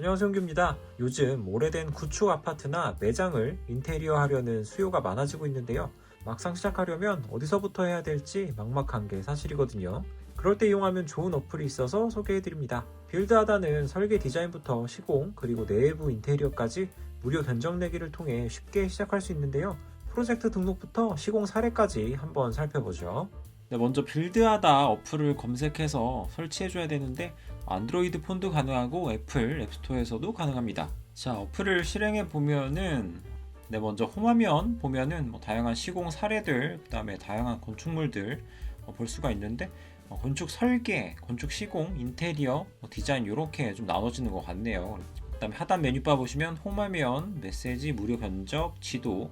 안녕하세요 홍규입니다. 요즘 오래된 구축 아파트나 매장을 인테리어 하려는 수요가 많아지고 있는데요. 막상 시작하려면 어디서부터 해야 될지 막막한 게 사실이거든요. 그럴 때 이용하면 좋은 어플이 있어서 소개해드립니다. 빌드하다는 설계 디자인부터 시공 그리고 내부 인테리어까지 무료 견적 내기를 통해 쉽게 시작할 수 있는데요. 프로젝트 등록부터 시공 사례까지 한번 살펴보죠. 네, 먼저 빌드하다 어플을 검색해서 설치해줘야 되는데 안드로이드 폰도 가능하고 애플 앱스토어에서도 가능합니다. 자, 어플을 실행해 보면은 네, 먼저 홈화면 보면은 뭐 다양한 시공 사례들, 그다음에 다양한 건축물들 어, 볼 수가 있는데 어, 건축 설계, 건축 시공, 인테리어, 뭐 디자인 이렇게 좀 나눠지는 것 같네요. 그다음에 하단 메뉴바 보시면 홈화면, 메시지, 무료 견적, 지도,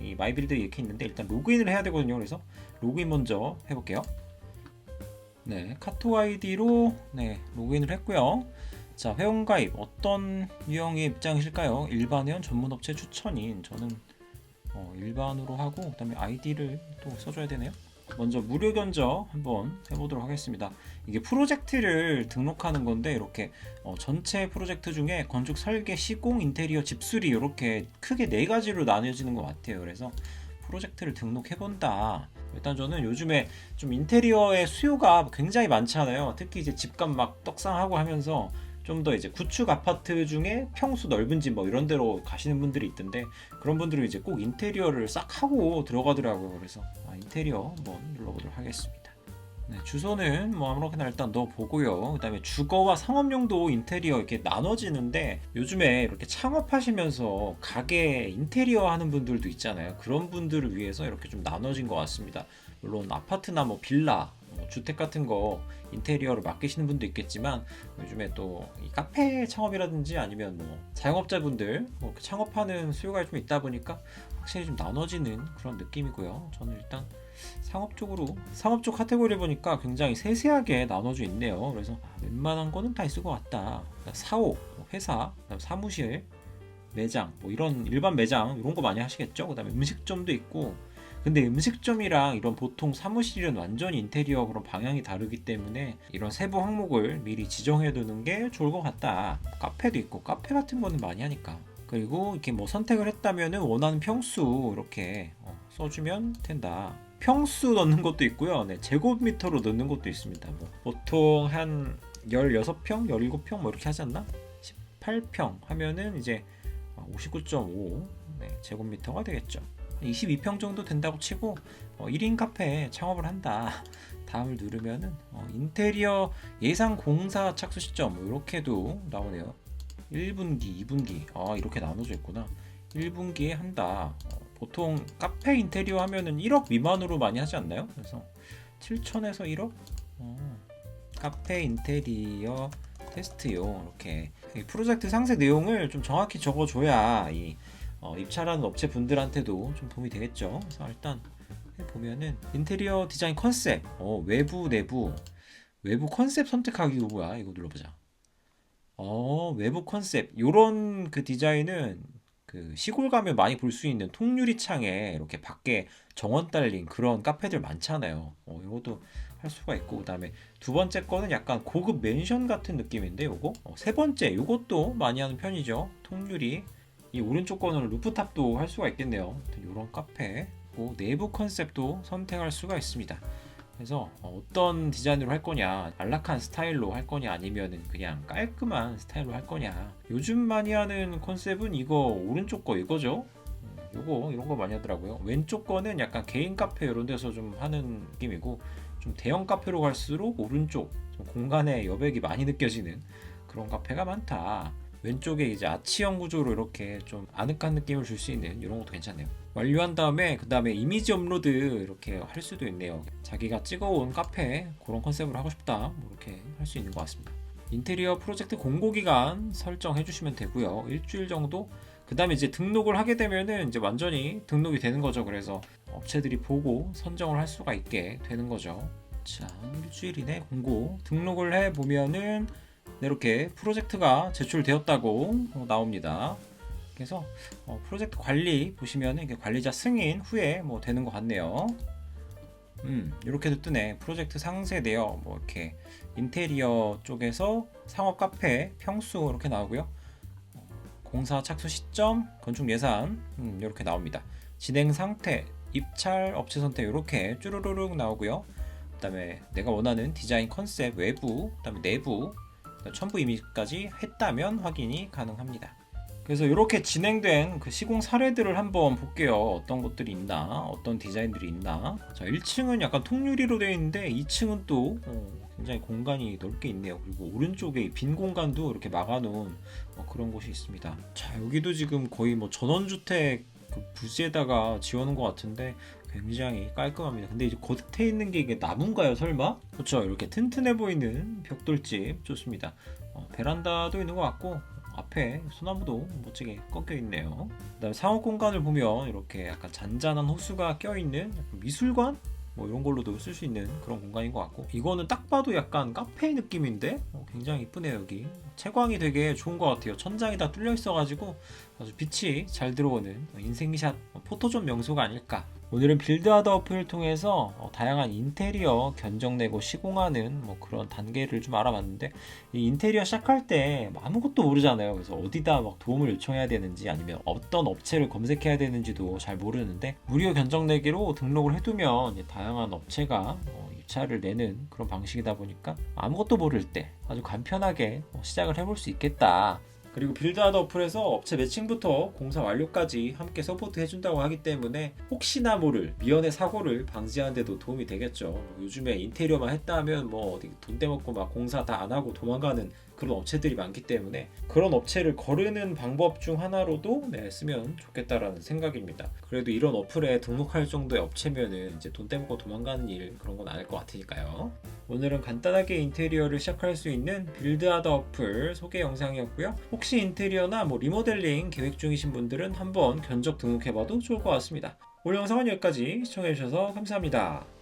이 마이 빌드 이렇게 있는데 일단 로그인을 해야 되거든요. 그래서 로그인 먼저 해볼게요. 네, 카톡 아이디로 네, 로그인을 했고요. 자, 회원가입 어떤 유형의 입장이실까요? 일반 회원 전문 업체 추천인 저는 어, 일반으로 하고 그다음에 아이디를 또 써줘야 되네요. 먼저 무료 견적 한번 해보도록 하겠습니다. 이게 프로젝트를 등록하는 건데 이렇게 어, 전체 프로젝트 중에 건축 설계, 시공, 인테리어, 집수리 이렇게 크게 네 가지로 나뉘어지는 것 같아요. 그래서 프로젝트를 등록해본다. 일단 저는 요즘에 좀 인테리어의 수요가 굉장히 많잖아요. 특히 이제 집값 막 떡상하고 하면서 좀 더 이제 구축 아파트 중에 평수 넓은 집 뭐 이런 데로 가시는 분들이 있던데 그런 분들은 이제 꼭 인테리어를 싹 하고 들어가더라고요. 그래서 아, 인테리어 한번 눌러보도록 하겠습니다. 네, 주소는 뭐 아무렇게나 일단 넣어보고요. 그 다음에 주거와 상업용도 인테리어 이렇게 나눠지는데 요즘에 이렇게 창업하시면서 가게 인테리어 하는 분들도 있잖아요. 그런 분들을 위해서 이렇게 좀 나눠진 것 같습니다. 물론 아파트나 뭐 빌라, 뭐 주택 같은 거 인테리어를 맡기시는 분도 있겠지만 요즘에 또이 카페 창업이라든지 아니면 뭐 자영업자분들 뭐 창업하는 수요가 좀 있다 보니까 확실히 좀 나눠지는 그런 느낌이고요. 저는 일단 상업 쪽으로 상업 쪽 카테고리 보니까 굉장히 세세하게 나눠져 있네요. 그래서 웬만한 거는 다 있을 것 같다. 그러니까 사옥, 뭐 회사, 사무실, 매장, 뭐 이런 일반 매장 이런 거 많이 하시겠죠. 그다음에 음식점도 있고. 근데 음식점이랑 이런 보통 사무실은 완전히 인테리어 그런 방향이 다르기 때문에 이런 세부 항목을 미리 지정해 두는 게 좋을 것 같다. 카페도 있고 카페 같은 거는 많이 하니까. 그리고 이렇게 뭐 선택을 했다면은 원하는 평수 이렇게 어, 써주면 된다. 평수 넣는 것도 있고요. 네, 제곱미터로 넣는 것도 있습니다. 뭐 보통 한 16평, 17평 뭐 이렇게 하지 않나? 18평 하면은 이제 59.5 네, 제곱미터가 되겠죠. 22평 정도 된다고 치고 어, 1인 카페 창업을 한다. 다음을 누르면은 어, 인테리어 예상 공사 착수 시점 뭐 이렇게도 나오네요. 1분기, 2분기 아 이렇게 나눠져 있구나. 1분기에 한다. 어, 보통 카페 인테리어 하면은 1억 미만으로 많이 하지 않나요? 그래서 7천에서 1억? 어, 카페 인테리어 테스트용 이렇게 이 프로젝트 상세 내용을 좀 정확히 적어줘야 이 어, 입찰하는 업체 분들한테도 좀 도움이 되겠죠. 그래서 일단 보면은 인테리어 디자인 컨셉, 어, 외부 내부 외부 컨셉 선택하기 뭐야? 이거 눌러보자. 어, 외부 컨셉 요런 그 디자인은 그 시골 가면 많이 볼 수 있는 통유리 창에 이렇게 밖에 정원 달린 그런 카페들 많잖아요. 어, 이것도 할 수가 있고 그다음에 두 번째 거는 약간 고급 맨션 같은 느낌인데 요거 어, 세 번째 요것도 많이 하는 편이죠. 통유리 이 오른쪽 거는 루프탑도 할 수가 있겠네요. 이런 카페 그 내부 컨셉도 선택할 수가 있습니다. 그래서 어떤 디자인으로 할 거냐, 안락한 스타일로 할 거냐, 아니면은 그냥 깔끔한 스타일로 할 거냐. 요즘 많이 하는 컨셉은 이거 오른쪽 거 이거죠. 음, 요거 이런 거 많이 하더라고요. 왼쪽 거는 약간 개인 카페 이런 데서 좀 하는 느낌이고 좀 대형 카페로 갈수록 오른쪽 좀 공간의 여백이 많이 느껴지는 그런 카페가 많다. 왼쪽에 이제 아치형 구조로 이렇게 좀 아늑한 느낌을 줄 수 있는 이런 것도 괜찮네요. 완료한 다음에 그 다음에 이미지 업로드 이렇게 할 수도 있네요. 자기가 찍어온 카페 그런 컨셉으로 하고 싶다 뭐 이렇게 할 수 있는 것 같습니다. 인테리어 프로젝트 공고 기간 설정해 주시면 되고요. 일주일 정도. 그 다음에 이제 등록을 하게 되면은 이제 완전히 등록이 되는 거죠. 그래서 업체들이 보고 선정을 할 수가 있게 되는 거죠. 자, 일주일 이내 공고 등록을 해 보면은 네, 이렇게 프로젝트가 제출되었다고 어, 나옵니다. 그래서 어, 프로젝트 관리 보시면 이게 관리자 승인 후에 뭐 되는 것 같네요. 음, 이렇게도 뜨네. 프로젝트 상세 내역, 뭐 이렇게 인테리어 쪽에서 상업 카페 평수 이렇게 나오고요. 어, 공사 착수 시점, 건축 예산 음, 이렇게 나옵니다. 진행 상태, 입찰, 업체 선택 이렇게 쭈루루룩 나오고요. 그다음에 내가 원하는 디자인 컨셉 외부, 그다음에 내부, 첨부 이미지까지 했다면 확인이 가능합니다. 그래서 이렇게 진행된 그 시공 사례들을 한번 볼게요. 어떤 것들이 있나, 어떤 디자인들이 있나. 자, 1층은 약간 통유리로 되어 있는데 2층은 또 어, 굉장히 공간이 넓게 있네요. 그리고 오른쪽에 이빈 공간도 이렇게 막아놓은 어, 그런 곳이 있습니다. 자, 여기도 지금 거의 뭐 전원주택 그 부지에다가 지어놓은 것 같은데 굉장히 깔끔합니다. 근데 이제 겉에 있는 게 이게 나무인가요, 설마? 그렇죠. 이렇게 튼튼해 보이는 벽돌집 좋습니다. 어, 베란다도 있는 것 같고 앞에 소나무도 멋지게 꺾여 있네요. 그다음에 상업 공간을 보면 이렇게 약간 잔잔한 호수가 껴 있는 미술관 뭐 이런 걸로도 쓸 수 있는 그런 공간인 것 같고 이거는 딱 봐도 약간 카페 느낌인데 어, 굉장히 이쁘네요 여기 채광이 되게 좋은 것 같아요 천장이 다 뚫려 있어가지고 아주 빛이 잘 들어오는 인생샷 어, 포토존 명소가 아닐까 오늘은 빌드하더 어플을 통해서 어, 다양한 인테리어 견적내고 시공하는 뭐 그런 단계를 좀 알아봤는데 이 인테리어 시작할 때뭐 아무것도 모르잖아요. 그래서 어디다 막 도움을 요청해야 되는지 아니면 어떤 업체를 검색해야 되는지도 잘 모르는데 무료 견적내기로 등록을 해두면 다양한 업체가 어, 입찰을 내는 그런 방식이다 보니까 아무것도 모를 때 아주 간편하게 어, 시작을 해볼 수 있겠다. 그리고 빌드하더 어플에서 업체 매칭부터 공사 완료까지 함께 서포트 해준다고 하기 때문에 혹시나 모를 미연의 사고를 방지하는 데도 도움이 되겠죠. 요즘에 인테리어만 했다 하면 뭐 어디 돈 떼먹고 막 공사 다 안 하고 도망가는 그런 업체들이 많기 때문에 그런 업체를 거르는 방법 중 하나로도 네, 쓰면 좋겠다라는 생각입니다. 그래도 이런 어플에 등록할 정도의 업체면은 이제 돈 떼먹고 도망가는 일 그런 건 아닐 것 같으니까요. 오늘은 간단하게 인테리어를 시작할 수 있는 빌드하더 어플 소개 영상이었고요. 혹시 인테리어나 뭐 리모델링 계획 중이신 분들은 한번 견적 등록해봐도 좋을 것 같습니다. 오늘 영상은 여기까지 시청해주셔서 감사합니다.